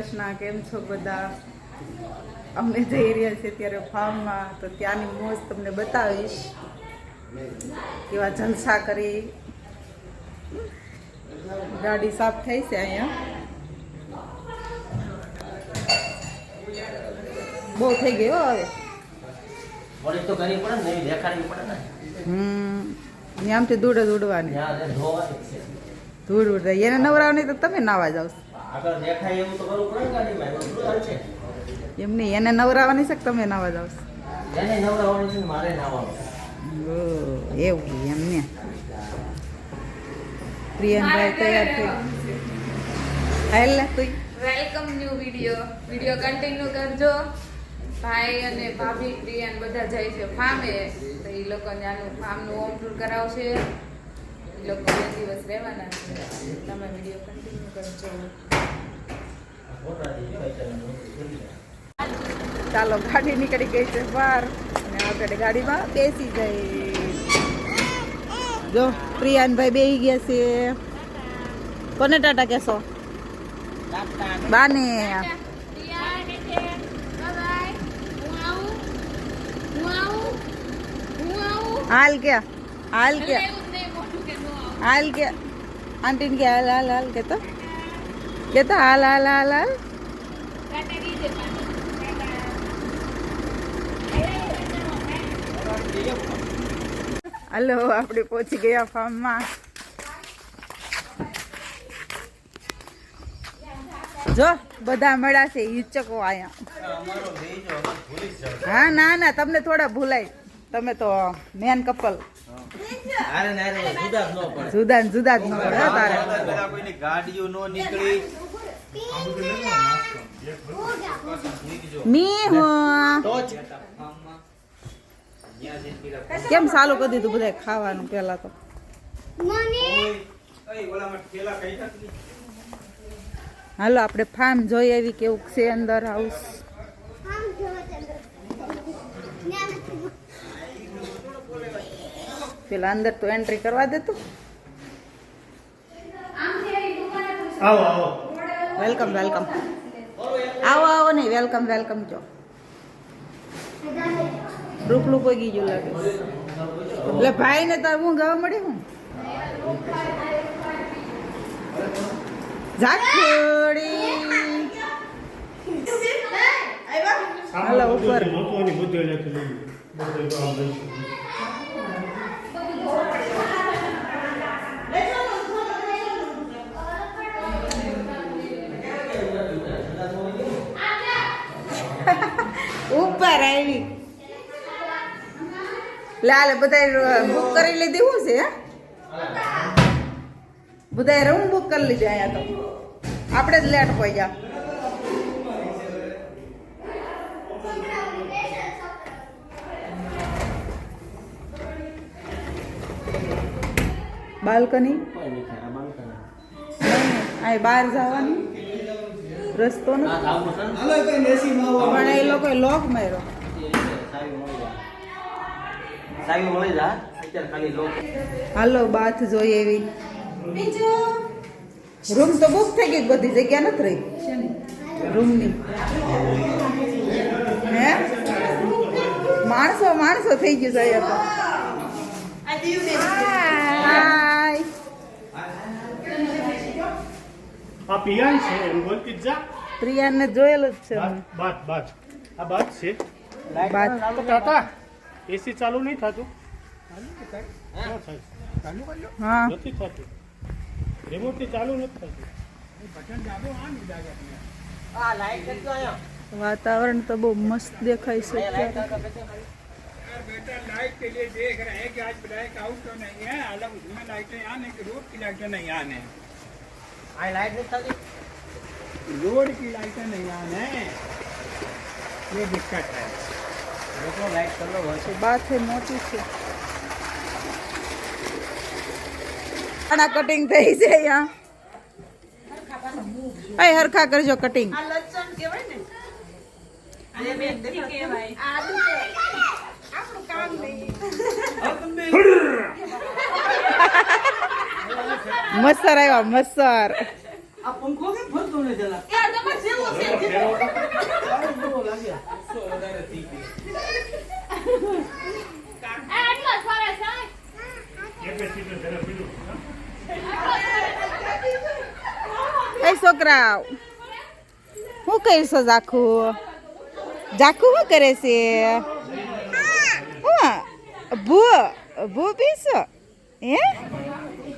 કૃષ્ણ કેમ છો બધા? અમે જઈ રહ્યા છે ત્યારે ફાર્મમાં તો ત્યાંની મોજ તમને બતાવીશ. કેવા જલસા કરી. ગાડી સાફ થઈ છે અહીંયા. બહુ થઈ ગઈ હો હવે. હમ આમથી દૂડ છે. ધૂળ ઉડતા એને નવરાવની તો તમે નાવા જાવ આગળ દેખાય એવું તો કરવું પડે ગાડીમાં એમાં શું ચાલશે એમ નહીં એને નવરાવાની છે કે તમે નવા જાવ એને નવરાવવાની છે મારે નાવાનું એવું એમ ને. પ્રિયનભાઈ તૈયાર થઈ. હેલ ને તું. Welcome new video video continue કરજો. ભાઈ અને ભાભી પ્રિયાન બધા જાય છે ફામે તો એ લોકો આનું ફાર્મનું હોમ ટૂર કરાવશે. લોકો બે દિવસ રહેવાના છે. તમે વીડિયો કન્ટિન્યુ કરજો. ચાલો, ગાડી નીકળી ગઈ છે બહાર. અને આપણે ગાડીમાં બેસી જઈ જો, પ્રિયાનભાઈ બેસી ગયા છે. કોને ટાટા કહેશો? બાને. હાલ કે હાલ કે હાલ કે આંટીને કે હાલ હાલ હાલ કેતો કેતો હાલ હાલ હાલ હાલ હલો આપણે પહોંચી ગયા ફાર્મમાં જો બધા મળ્યા છે ઈચકો આયા હા ના ના તમને થોડા ભૂલાય. તમે તો મેન કપલ જુદા જ ન પડે. જુદા ને જુદા જ ન પડે તારે? કોઈની ગાડીઓ નો નીકળી. મી હું. કેમ ચાલુ કરી દીધું બધા ખાવાનું પેલા તો? હાલો આપણે ફાર્મ જોઈ આવી કેવું છે અંદર હાઉસ? પેલા અંદર તો એન્ટ્રી કરવા દેતું. વેલકમ વેલકમ આવો આવો નહીં વેલકમ વેલકમ જો. રૂપલું કોઈ ગયું લાગે. એટલે ભાઈ ને તાર હું ગાવા મળી હું? ઝાખોડી. હાલો ઉપર. મહત્વની બુદ્ધિ લખેલું ઉપર આવી. લાલ બધા બુક કરી લીધી હું છે બધા રૂમ બુક કરી લીધી અહીંયા તો. આપણે જ લેટ પડી જા. બાલ્કની. આ બહાર જવાનું? રસ્તો નથી? પણ એ લોકોએ લોક માર્યો. લોકો. હાલો બાથ જોઈએ એવી. રૂમ તો બુક થઈ ગઈ બધી જગ્યા નથી રહી. રૂમની હે? માણસો માણસો થઈ ગયું છે અહીંયા હાય આ પિયાન છે એમ બોલતી જ જા પ્રિયાને જોયેલું જ છે બાત મેં. બાત બાત આ બાત છે બાત તો કાકા એસી ચાલુ નહીં થતું ન થાય. હા નથી થતું રિમોટથી ચાલુ નથી થતું વાતાવરણ તો બહુ મસ્ત દેખાય છે અત્યારે बेटा लाइट के लिए देख रहे हैं कि आज ब्लैक आउट तो नहीं है अलग उसमें लाइटें आने की रोड की लाइटें नहीं आने આ લાઈટ નથી થતી रोड की लाइटें नहीं आने ये दिक्कत है લોકો લાઈટ કરલો હોય છે બાથે મોટી છે આના કટિંગ થઈ છે અહીંયા એ હરખા કરજો કટિંગ મસ્તર આવ્યા મસ્સર આ પંખો? યાર તમારે જેવું છે. તારે કેવો લાગે? એ છોકરા શું કરીશો જાખું જાખું શું કરે છે? હા ભૂ ભૂ પીશો હે?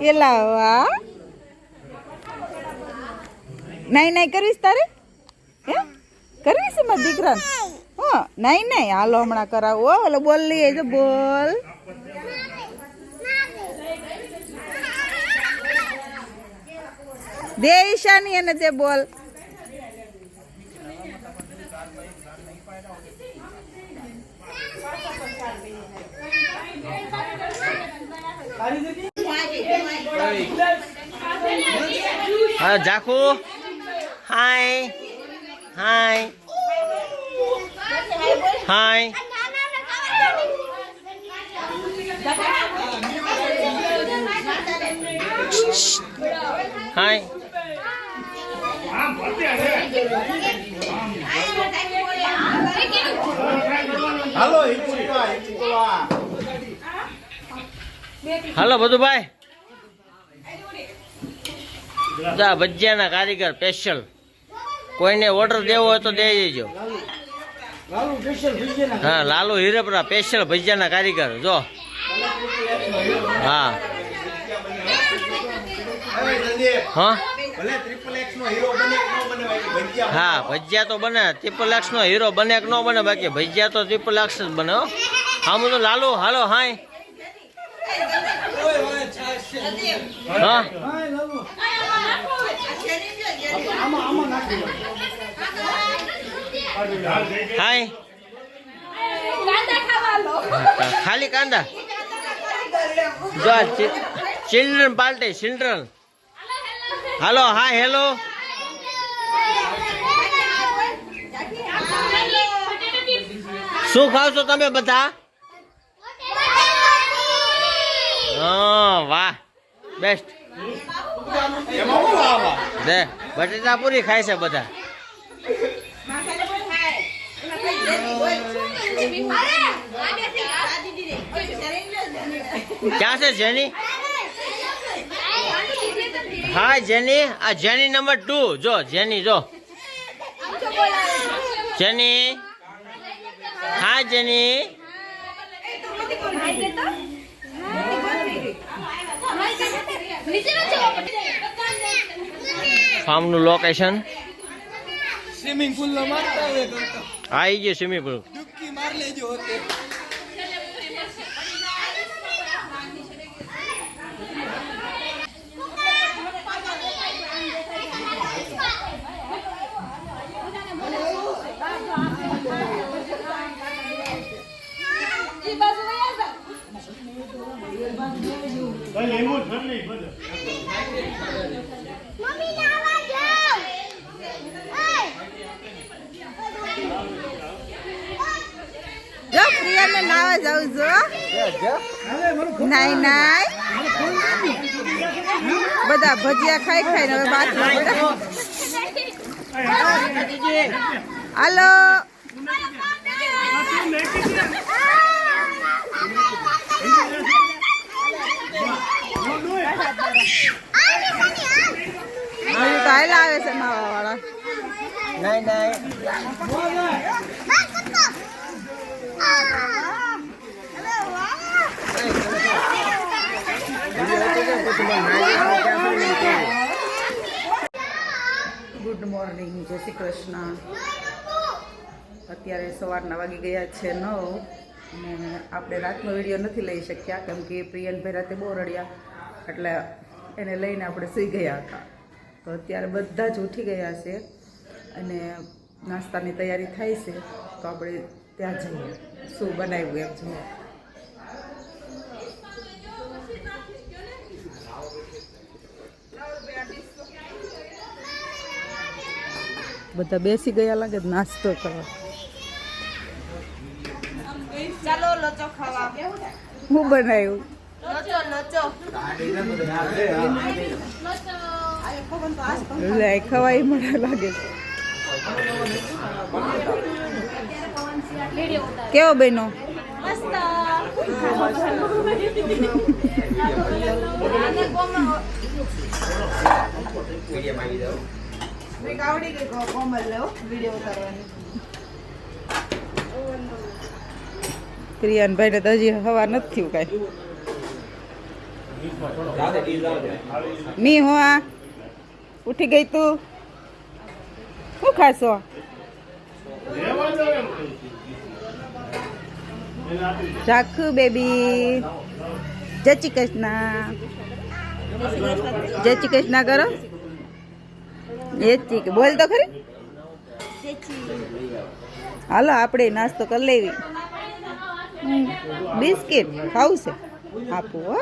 એલા વાહ નહીં નહીં કરીશ તારે? હે? કરવીશ મારા દીકરાને? હા નહીં નહીં હાલો, હમણાં કરાવો. ઓલો બોલ લઈએ જો બોલ. દે ઈશાની એને તે બોલ. હા જાખુ હાય. હાય. હાય. હાય. હાલો બધું ભાઈ. જા ભજીયાના કારીગર સ્પેશિયલ કોઈને ઓર્ડર દેવો હોય તો દે દેજો. હા લાલુ હીરપરા સ્પેશિયલ ભજીયાના કારીગર. જો. હા. હા? હા ભજીયા તો બને. ત્રિપલ એક્સ નો હીરો બને કે ન બને? બાકી ભજીયા તો ત્રિપલ એક્સ જ બને હું. તો લાલુ હાલો હાય. હા? હાય. ખાલી કાંદા. જો ચિલ્ડ્રન પાર્ટી ચિલ્ડ્રન. હાલો હાય હેલો. શું ખાવ છો તમે બધા? હા વાહ. બેસ્ટ. હું દે બટેટા પૂરી ખાય છે બધા. ક્યાં છે જેની? હા જેની આ જેની નંબર ટુ જો જેની જો. જેની? હા જેની. ફાર્મનું લોકેશન સ્વિમિંગ પુલ નો મારતા હવે કરતો ગયું સ્વિમિંગ પુલ ડુબકી માર લેજો હોતે. ભાઈ જ નહીં બધું જો પ્રિયાને નાવા જાઉં છો નાઈ નાઈ બધા ભજીયા ખાઈ ખાઈને હવે બાથરૂમ હાલો હજુ તો હાલા આવે છે નાવા વાળા નહીં નહીં ગુડ મોર્નિંગ જય શ્રી કૃષ્ણ. અત્યારે સવારના વાગી ગયા છે નવ અને આપણે રાતનો વીડિયો નથી લઈ શક્યા કેમ કે પ્રિયનભાઈ રાતે બહુ રડ્યા, એટલે એને લઈને આપણે સૂઈ ગયા હતા. તો અત્યારે બધા જ ઉઠી ગયા છે અને નાસ્તાની તૈયારી થાય છે. તો આપણે ત્યાં જઈએ. શું બનાવ્યું એમ જુઓ. બધા બેસી ગયા લાગે નાસ્તો કરવા. ચાલો લોચો ખાવા. હું બનાવ્યું? લોચો લોચો. લોચો લે ખવાય મને લાગે છે કેવો બહેનો પ્રિયાનભાઈ ને તો હજી હવા નથી થયું કાંઈ. મી હો આ. ઉઠી ગઈ તું? શું ખાશો? રાખું, બેબી. જય શ્રી કૃષ્ણ. જય શ્રી કૃષ્ણ કરો. એ ચીક બોલ તો ખરી. હાલો, આપણે નાસ્તો કરી લેવી. બિસ્કિટ ખાવું છે. આપું, હો.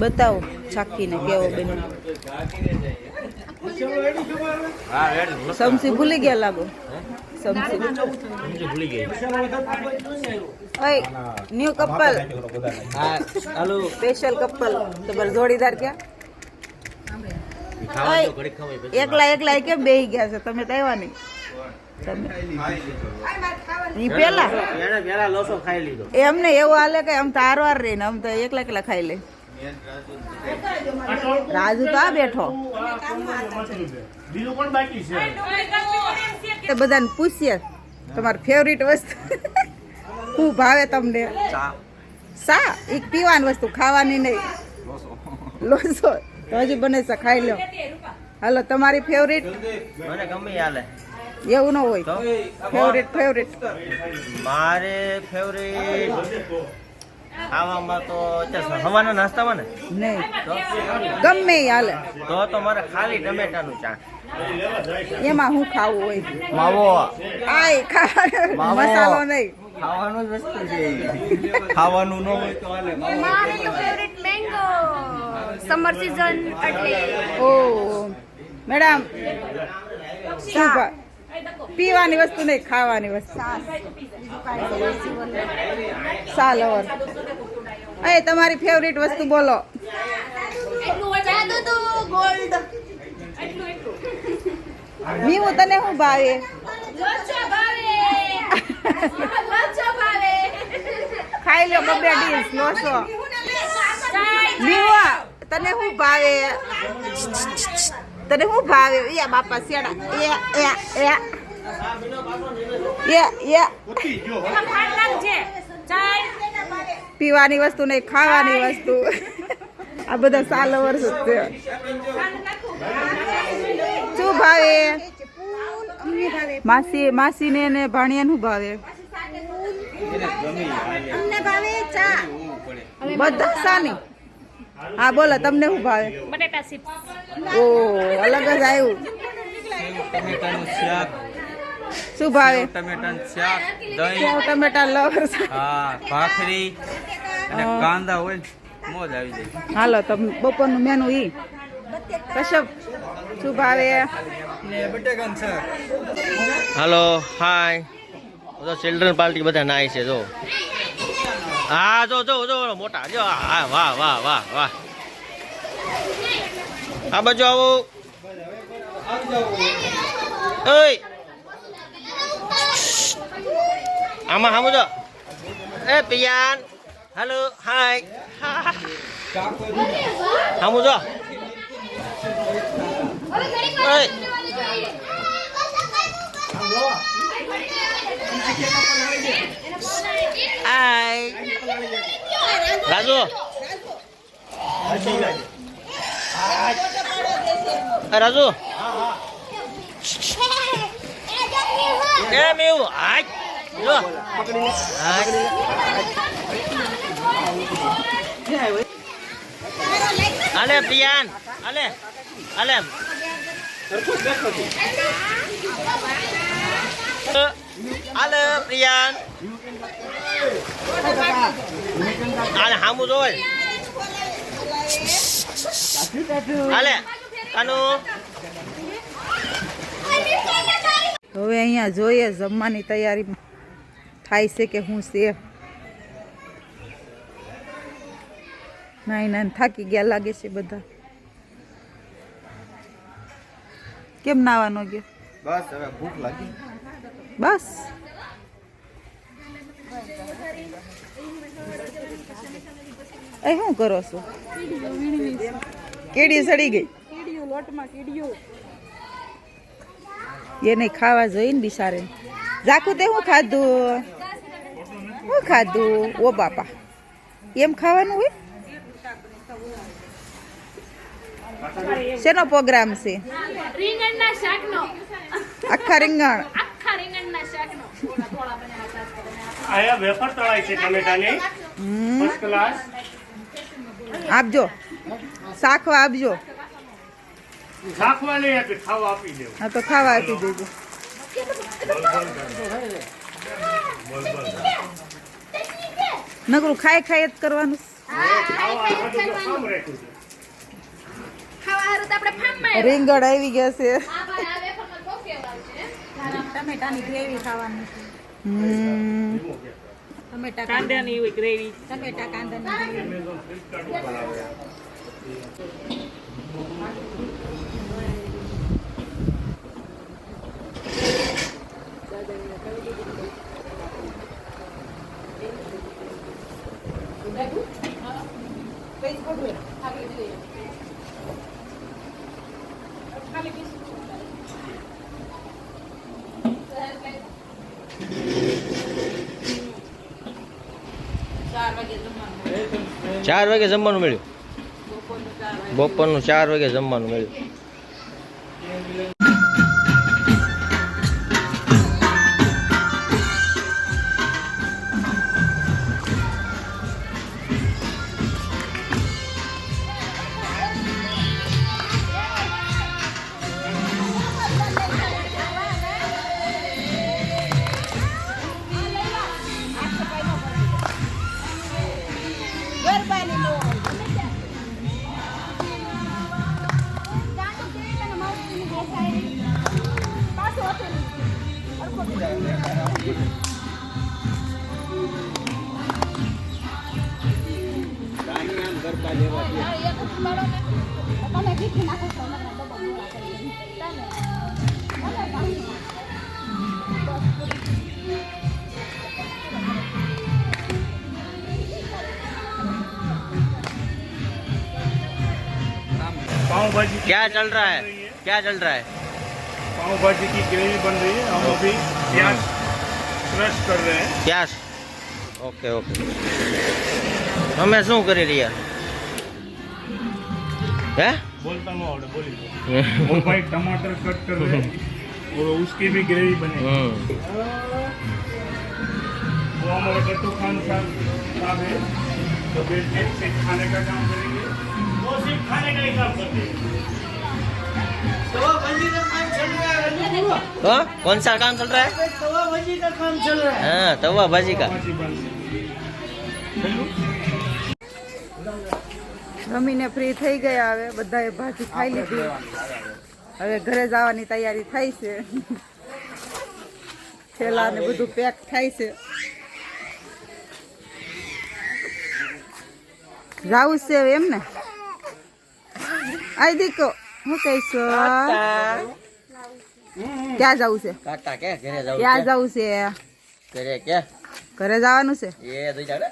બતાવો ચાખીને કેવો બને સમસી ભૂલી ગયા લાગો? સમસી ભૂલી ગઈ ઓય ન્યુ કપલ હાલો સ્પેશિયલ કપલ તમારા જોડીદાર ક્યાં? એકલા એકલા કેમ બેહી ગયા છે? તમે તો આવ્યા નહીં. તમે? ઈ પેલા? એને પેલા લોસો ખાઈ લીધો. એ અમને એવું હાલે કે આમ તો હારવાર રહીને આમ તો એકલા એકલા ખાઈ લે. રાજુ તો આ બેઠો. બીજું પણ બાકી છે તે બધાને પૂછીએ તમારી ફેવરિટ વસ્તુ. શું ભાવે તમને. સા એક પીવાની વસ્તુ ખાવાની નહીં. લોસો. તો હજી બને છે ખાઈ લો. હાલો તમારી ફેવરિટ મને ગમે હાલે એવું ન હોય. ફેવરિટ ફેવરિટ મારે ફેવરેટ ખાવામાં તો અત્યારે હવાના નાસ્તામાં ને નહીં. ગમે હાલે. તો તો મારે ખાલી ટમેટાનું ચા. એમાં હું ખાવું હોય? માવો. આય ખા મસાલો નહીં. ખાવાનું જ વસ્તુ છે ખાવાનું ન હોય તો હાલે. મારે તો ફેવરિટ મેંગો સમર સીઝન એટલે. ઓ મેડમ શું પીવાની વસ્તુ નહીં, ખાવાની વસ્તુ. સાલ એ તમારી ફેવરિટ વસ્તુ બોલો. મીવું તને શું ભાવે? ખાઈ લો બબે ડીશ લોસો. મીવા, તને શું ભાવે? તને શું ભાવે? એ બાપા શેડા. એ યા યા પીવાની વસ્તુ નહીં ખાવાની વસ્તુ. આ બધા સાલ વર્ષ શું ભાવે? માસી માસી ને ને ભાણિયા નું ભાવે બધા સાની. હા બોલો તમને શું ભાવે? બટેટા ચિપ્સ ઓ અલગ જ આવ્યું ટમેટાનું શાક શું ભાવે? ટમેટાનું શાક દહીં ટમેટા લવર હા ભાખરી અને કાંદા હોય ને મોજ આવી જાય. હાલો તો બપોરનું મેનુ ઈ. કશપ શું ભાવે? ને બટેકાનું શાક હાલો હાય બધા ચિલ્ડ્રન પાર્ટી બધા નાય છે જો. હા જો જો જો મોટા જો હા વાહ વાહ વાહ વાહ. આ બાજુ આવો. ઓય. આમાં હામું જો. એ પિયાન. હેલો હાય હામું જો. ઓય. હાય રાજુ. એ રાજુ. કેમ એવું? હાય. જો હાય. હાલે પ્રિયાન હાલે હાલે હાલે પ્રિયાન. હાલે હામું જોય હાલે કાનુ. હવે અહીંયા જોઈએ જમવાની તૈયારીમાં થાય છે કે શું છે. નાઈ નાઈ થાકી ગયા લાગે છે બધા. કેમ નાવાનો ગયો? બસ હવે ભૂખ લાગી. બસ. એ શું કરો છો? કેડી સડી ગઈ. એને ખાવા જોઈએ ને બિચારે. ઝાકું તે હું ખાધું? હું ખાધું? ઓ બાપા. એમ ખાવાનું હોય? શેનો પ્રોગ્રામ છે? આખા રીંગણ. આયા વેફર તળાય છે ટમેટાની. ફર્સ્ટ ક્લાસ આપજો. શાખવા આપજો. શાકવા નહીં આપી ખાવા આપી દેવું. હા તો ખાવા આપી દેજો. નકરું ખાઈ ખાઈ જ કરવાનું. રીંગણ આવી ગયા છે. ટમેટાની ગ્રેવી ખાવાની. ટમેટા કાંદાની ગ્રેવી ટમેટા કાંદાની ગ્રેવી ચાર વાગે જમવાનું મળ્યું? બપોરનું ચાર વાગે. જમવાનું મળ્યું. क्या चल रहा है क्या चल रहा है पाव भाजी की ग्रेवी बन रही है हम अभी प्याज क्रश कर रहे हैं પ્યાસ ઓકે ઓકે અમે શું કરી રહ્યા હે बोलता हूँ और बोली वो भाई टमाटर कट कर रहे हैं और उसकी भी ग्रेवी बनेगी હમ वो हमारे गट्टू खान साहब साहब है तो वे सिर्फ सिर्फ खाने का काम करेंगे वो सिर्फ खाने का ही काम करते हैं हाँ कौन सा काम चल रहा है तवा भाजी का काम चल रहा है हाँ तवा भाजी का भाजी बन જમીને ફ્રી થઈ ગયા હવે બધાએ ભાજી ખાઈ લીધી હવે ઘરે જવાની તૈયારી થાય છે થેલા ને બધું પેક થાય છે જાવું છે હવે એમ ને આઈ દીકો હું કહીશો? ક્યાં જવું છે? કાકા કે ઘરે જાવ ક્યાં જવું છે? ઘરે કે? ઘરે જવાનું છે? એ દઈ જાડે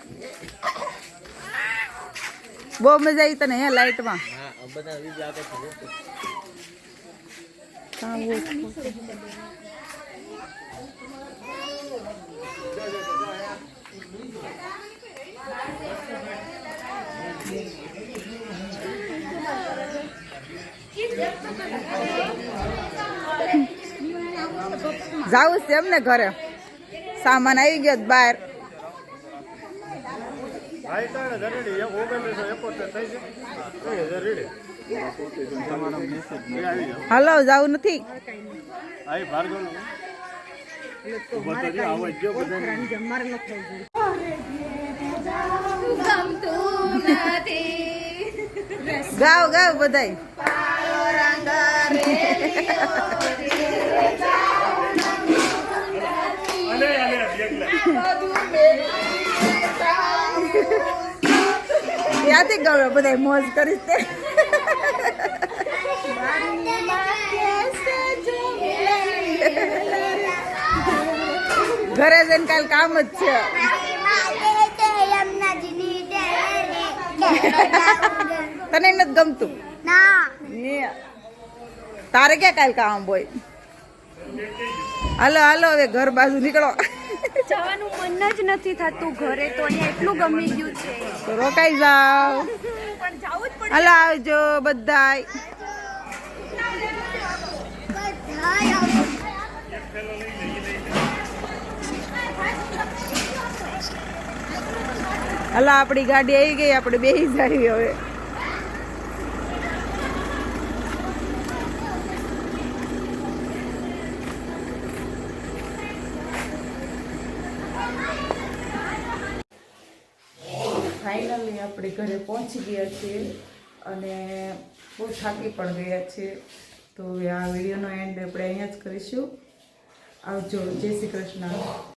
બહુ મજા આવી તને હે લાઈટમાં. હા બધા બીજા આપે છે. જવું છે એમને ઘરે. સામાન આવી ગયો બહાર. હલો જવું નથી. ગાવ ગાવ બધાય. ત્યાંથી ગમે? બધા મોજ કરી તે. ઘરે જઈને કાલ કામ જ છે. તને નથી ગમતું? તારે ક્યાં કાલ કામ હોય? હાલો હાલો, હવે ઘર બાજુ નીકળો. જવાનું મન જ નથી થતું ઘરે તો અહીંયા એટલું ગમી ગયું છે. તો રોકાઈ જાવ પણ જવું જ હાલો આવજો બધાય. હલા આપણી ગાડી આવી ગઈ આપણે બેસી જઈએ હવે ફાઇનલી આપણે ઘરે પહોંચી ગયા છીએ અને બહુ થાકી પણ ગયા છીએ. તો હવે આ વિડીયોનો એન્ડ આપણે અહીંયા જ કરીશું. આવજો. જય શ્રી કૃષ્ણ.